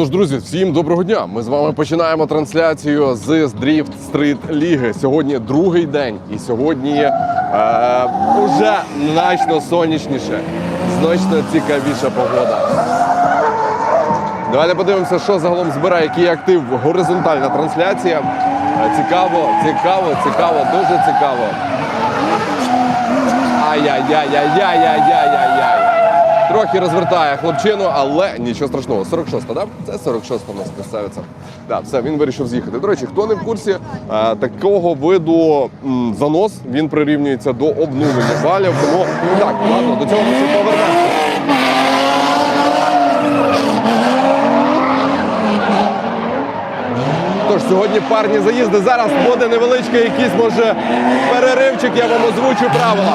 Отож, друзі, всім доброго дня. Ми з вами починаємо трансляцію з Drift Street Ліги. Сьогодні другий день, і сьогодні е, уже значно сонячніше, значно цікавіша погода. Давайте подивимося, що загалом збирає, який актив горизонтальна трансляція. Е, Цікаво, цікаво, цікаво, дуже цікаво. Ай-яй-яй-яй-яй-яй-яй-яй. Трохи розвертає хлопчину, але нічого страшного. 46-та, да? Це 46-та у нас красавиця. Так, все, він вирішив з'їхати. До речі, хто не в курсі, е, такого виду занос він прирівнюється до обнулення балів. Тому так, ладно, до цього повернемося. Тож сьогодні парні заїзди. Зараз буде невеличкий якийсь може переривчик, я вам озвучу правила.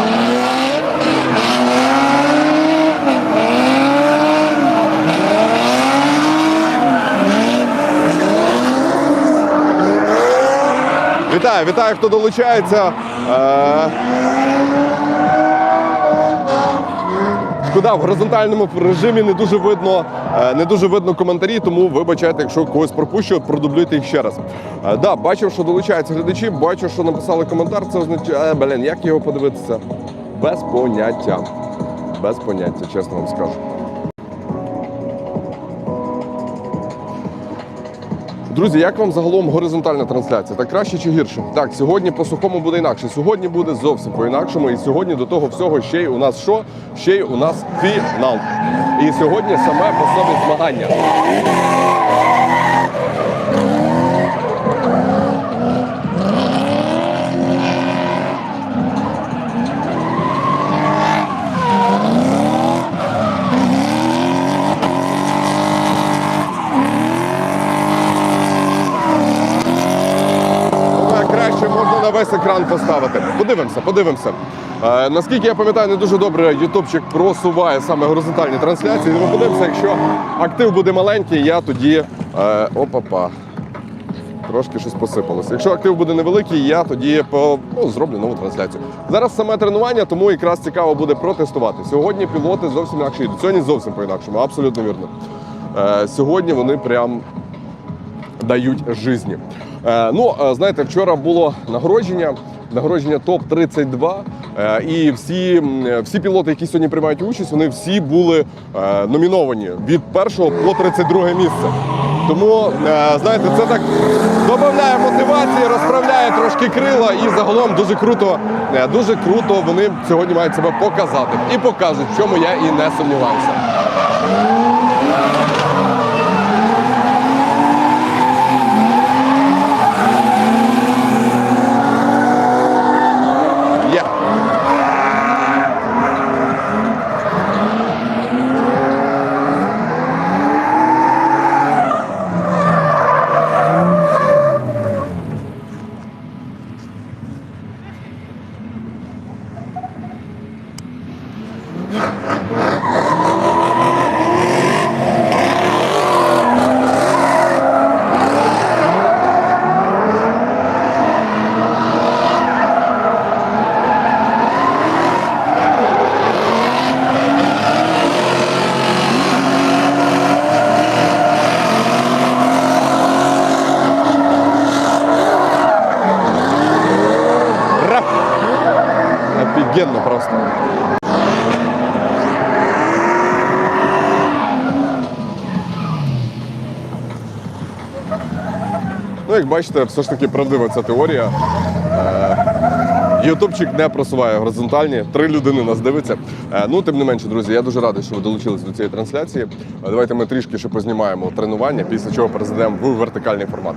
Вітаю, вітаю, хто долучається. Е, Шкода, в горизонтальному режимі не дуже видно, е, не дуже видно коментарі, тому вибачайте, якщо когось пропущу, продублюйте їх ще раз. Е, Да, бачив, що долучаються глядачі, бачу, що написали коментар. Це означає, блін, як його подивитися? Без поняття. Без поняття, чесно вам скажу. Друзі, як вам загалом горизонтальна трансляція? Так краще чи гірше? Так, сьогодні по сухому буде інакше. Сьогодні буде зовсім по-інакшому. І сьогодні до того всього ще й у нас що? Ще й у нас фінал. І сьогодні саме по собі змагання. Ну, краще можна на весь екран поставити. Подивимося, подивимося. Е, наскільки я пам'ятаю, не дуже добре ютубчик просуває саме горизонтальні трансляції. Тому подивимося, якщо актив буде маленький, я тоді. Е, опа-па. Трошки щось посипалося. Якщо актив буде невеликий, я тоді по, ну, зроблю нову трансляцію. Зараз саме тренування, тому якраз цікаво буде протестувати. Сьогодні пілоти зовсім інакше йдуть. Сьогодні зовсім по-інакшому, абсолютно вірно. Е, сьогодні вони прям дають жизні. Е, ну, е, знаєте, вчора було нагородження, нагородження топ-32. Е, і всі, всі пілоти, які сьогодні приймають участь, вони всі були номіновані від першого по 32 місце. Тому, знаєте, це так додає мотивації, розправляє трошки крила і загалом дуже круто, дуже круто вони сьогодні мають себе показати і покажуть, в чому я і не сумніваюся. Офигенно просто. Ну, як бачите, все ж таки правдива ця теорія. Е, Ютубчик не просуває горизонтальні. Три людини нас дивиться. Е, Ну, тим не менше, друзі, я дуже радий, що ви долучились до цієї трансляції. Е, Давайте ми трішки ще познімаємо тренування, після чого перейдемо в вертикальний формат.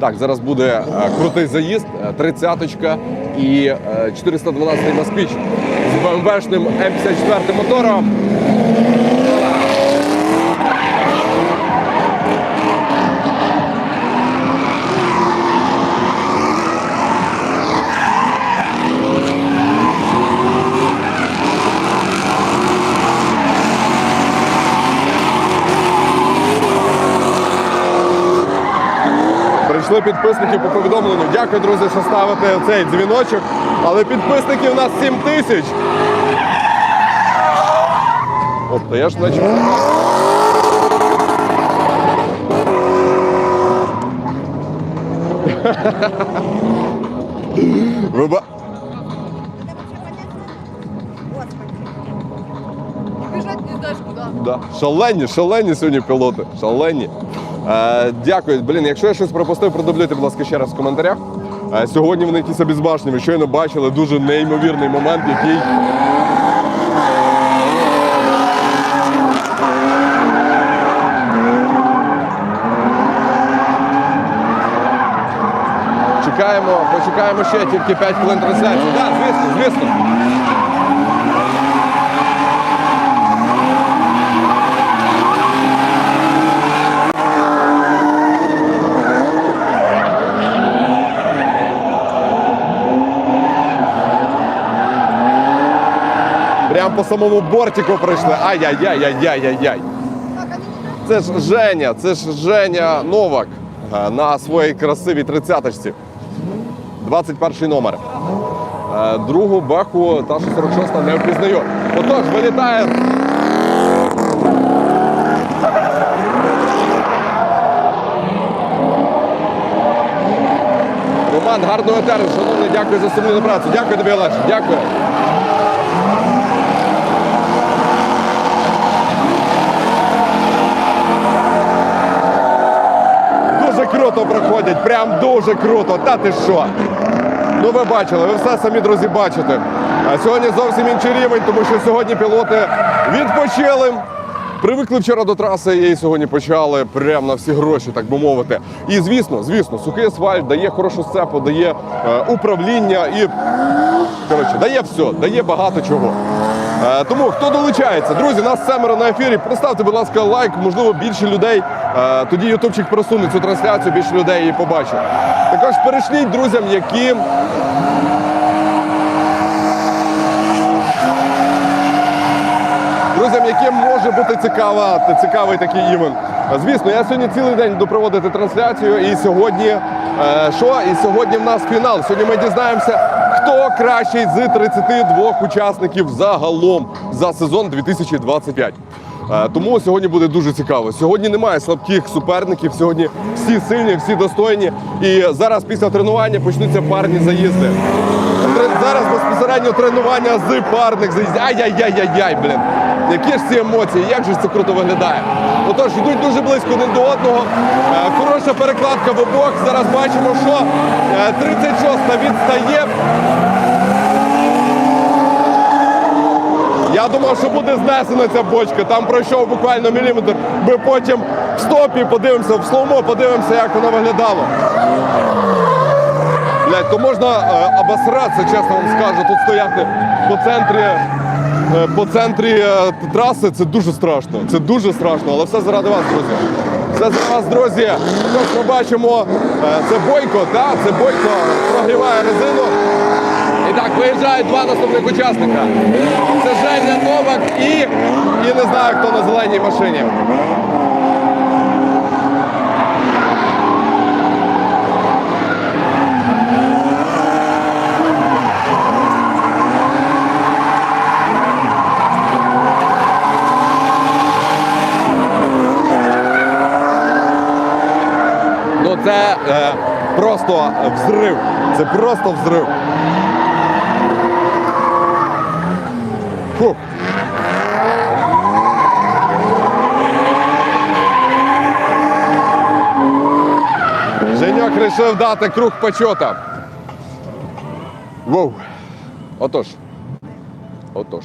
Так, зараз буде крутий заїзд, тридцяточка і е, 412 москвич з БМВшним М54 мотором. прийшли підписники по повідомленню. Дякую, друзі, що ставите цей дзвіночок. Але підписників у нас 7 тисяч. От, то я ж наче. Виба... Да. Шалені, шалені сьогодні пілоти. Шалені. Е, дякую. Блін, якщо я щось пропустив, продублюйте, будь ласка, ще раз в коментарях. Е, сьогодні вони якісь обізбашні. Ви щойно бачили дуже неймовірний момент, який. Чекаємо, почекаємо ще тільки 5 хвилин трансляції. Так, звісно, звісно. Прям по самому бортику пройшли. Ай-яй-яй-яй-яй-яй-яй. Це ж Женя, це ж Женя Новак е, на своїй красивій тридцяточці. 21 номер. Е, Другу беху та що 46 не впізнаю. Отож, вилітає. Роман, гарного етеру, шановний, дякую за сумлінну працю. Дякую тобі, Олеж. Дякую. Дуже круто проходять, прям дуже круто. Та ти що? Ну ви бачили, ви все самі, друзі, бачите. А сьогодні зовсім інший рівень, тому що сьогодні пілоти відпочили. Привикли вчора до траси і сьогодні почали прямо на всі гроші, так би мовити. І звісно, звісно, сухий асфальт дає хорошу сцепу, дає е, управління і коротше, дає все, дає багато чого. Е, тому хто долучається, друзі, нас семеро на ефірі. Поставте, будь ласка, лайк, можливо, більше людей. Е, тоді ютубчик просуне цю трансляцію, більше людей її побачить. Також перешліть друзям, які друзям, яким може бути цікава, цікавий такий івент. Звісно, я сьогодні цілий день буду проводити трансляцію. І сьогодні що? І сьогодні в нас фінал. Сьогодні ми дізнаємося, хто кращий з 32 учасників загалом за сезон 2025. Е, Тому сьогодні буде дуже цікаво. Сьогодні немає слабких суперників. Сьогодні всі сильні, всі достойні. І зараз після тренування почнуться парні заїзди. Зараз безпосередньо тренування з парних заїздів. Ай-яй-яй-яй-яй, блін. Які ж ці емоції, як же це круто виглядає. Отож, йдуть дуже близько один до одного. Е, Хороша перекладка в обох. Зараз бачимо, що е, 36-та відстає. Я думав, що буде знесена ця бочка. Там пройшов буквально міліметр. Ми потім в стопі подивимося, в слоумо подивимося, як воно виглядало. Блядь, то можна е, обосратися, чесно вам скажу. Тут стояти по центрі, е, по центрі е, траси це дуже страшно. Це дуже страшно, але все заради вас, друзі. Все заради вас, друзі. Тож ми бачимо, е, це бойко, так, це бойко прогріває резину. І так, виїжджають два наступних учасника. Це Женя Новак і, і не знаю, хто на зеленій машині. Ну це е, просто взрив. Це просто взрив. Фух. Женьок вирішив дати круг почота. Воу. Отож. Отож.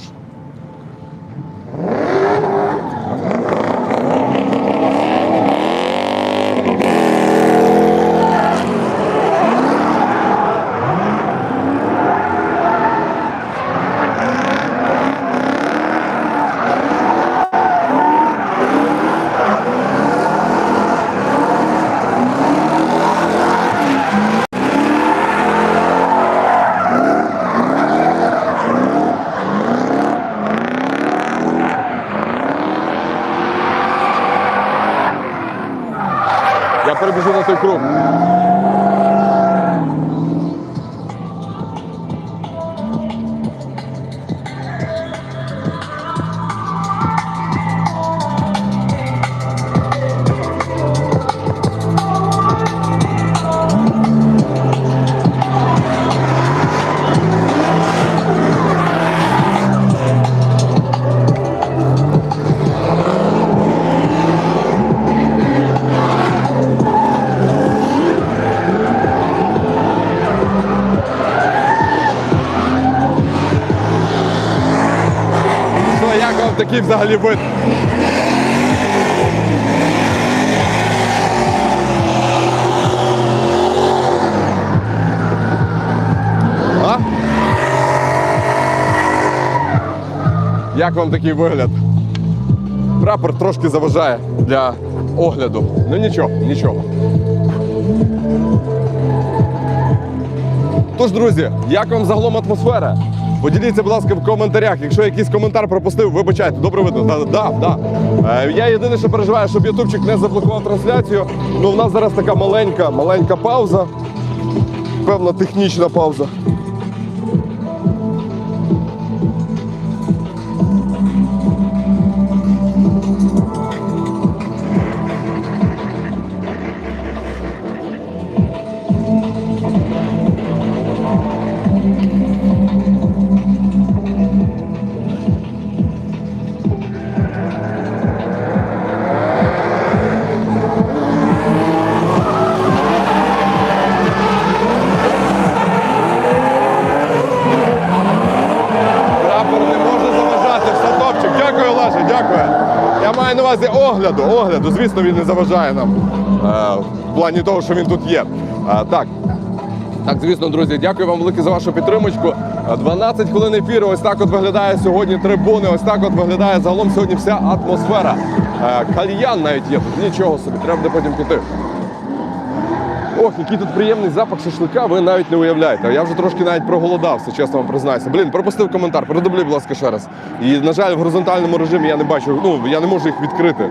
Такий взагалі вид. А? Як вам такий вигляд? Прапор трошки заважає для огляду. Ну нічого, нічого. Тож, друзі, як вам загалом атмосфера? Поділіться, будь ласка, в коментарях. Якщо якийсь коментар пропустив, вибачайте, добре видно. Да, да, да. Е, я єдине, що переживаю, щоб ютубчик не заблокував трансляцію. Ну, в нас зараз така маленька, маленька пауза. Певна технічна пауза. Увазі огляду. Огляду, звісно, він не заважає нам. Е, в плані того, що він тут є. Е, так. Так, звісно, друзі, дякую вам велике за вашу підтримочку. Е, 12 хвилин ефіру. Ось так от виглядає сьогодні трибуни. Ось так от виглядає загалом сьогодні вся атмосфера. Е, Кальян навіть є. Нічого собі, треба буде потім піти. Ох, який тут приємний запах шашлика, ви навіть не уявляєте. Я вже трошки навіть проголодався, чесно вам признаюся. Блін, пропустив коментар, передоблі, будь ласка, ще раз. І, на жаль, в горизонтальному режимі я не бачу, ну, я не можу їх відкрити.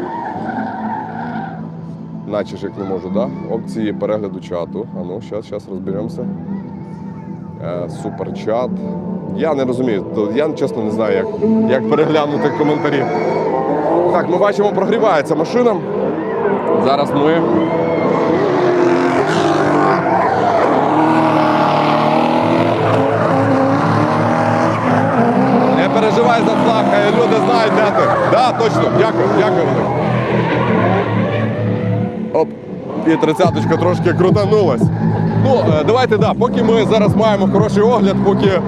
Наче ж як не можу, да? Опції перегляду чату. А ну, зараз, зараз розберемося. Е, суперчат. Я не розумію, то я чесно не знаю, як, як переглянути коментарі. Так, ми бачимо, прогрівається машина. Зараз ми Переживай за флаг, люди знають, де ти. Да, точно, дякую, дякую. Оп, і тридцяточка трошки крутанулась. Ну, е, давайте, да, поки ми зараз маємо хороший огляд, поки е,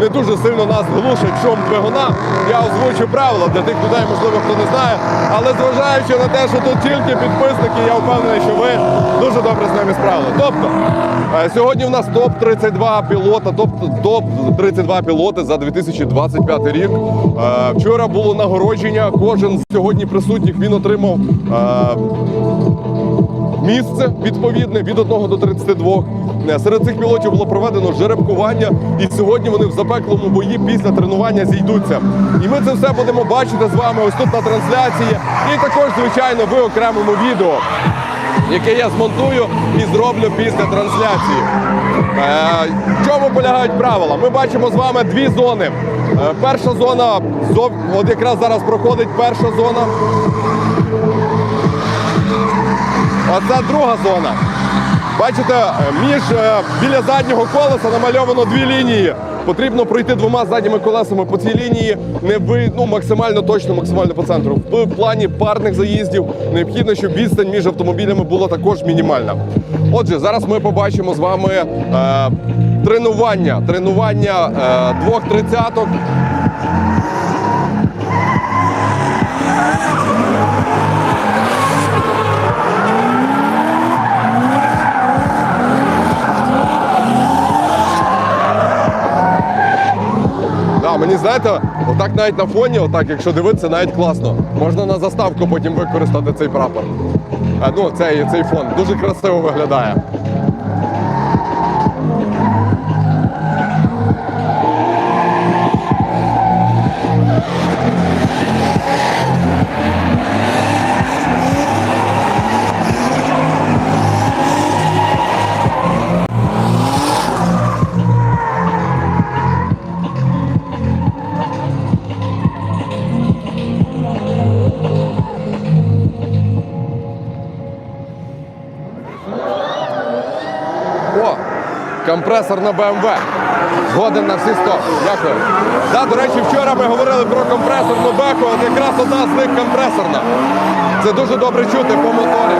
не дуже сильно нас глушить шум двигуна, я озвучу правила для тих людей, можливо, хто не знає. Але зважаючи на те, що тут тільки підписники, я впевнений, що ви дуже добре з нами справили. Тобто, е, сьогодні в нас топ-32 пілота, топ- топ-32 пілоти за 2025 рік. Вчора було нагородження. Кожен з сьогодні присутніх він отримав. Місце відповідне від 1 до 32. Е, Серед цих пілотів було проведено жеребкування, і сьогодні вони в запеклому бої після тренування зійдуться. І ми це все будемо бачити з вами ось тут на трансляції. І також, звичайно, в окремому відео, яке я змонтую і зроблю після трансляції. Е, в чому полягають правила? Ми бачимо з вами дві зони. Е, перша зона, от якраз зараз проходить перша зона. Оце друга зона. Бачите, між е, біля заднього колеса намальовано дві лінії. Потрібно пройти двома задніми колесами по цій лінії не ви, ну, максимально точно, максимально по центру. В плані парних заїздів необхідно, щоб відстань між автомобілями була також мінімальна. Отже, зараз ми побачимо з вами е, тренування. Тренування е, двох тридцяток. Мені знаєте, отак навіть на фоні, отак, якщо дивитися, навіть класно. Можна на заставку потім використати цей прапор. Ну, цей, цей фон. Дуже красиво виглядає. Компресор на BMW. Годен на всі 100. Дякую. Да, до речі, вчора ми говорили про компресорну беку, от якраз одна з них компресорна. Це дуже добре чути по моторі.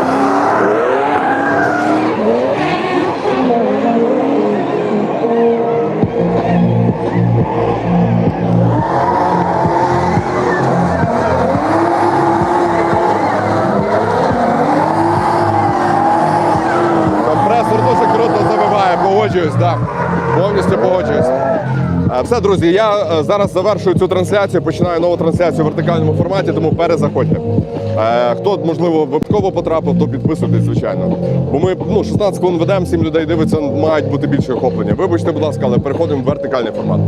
Все, друзі, я е, зараз завершую цю трансляцію, починаю нову трансляцію в вертикальному форматі, тому перезаходьте. Е, Хто, можливо, випадково потрапив, то підписуйтесь, звичайно. Бо ми ну, 16 хвилин ведемо, 7 людей дивиться, мають бути більше охоплення. Вибачте, будь ласка, але переходимо в вертикальний формат.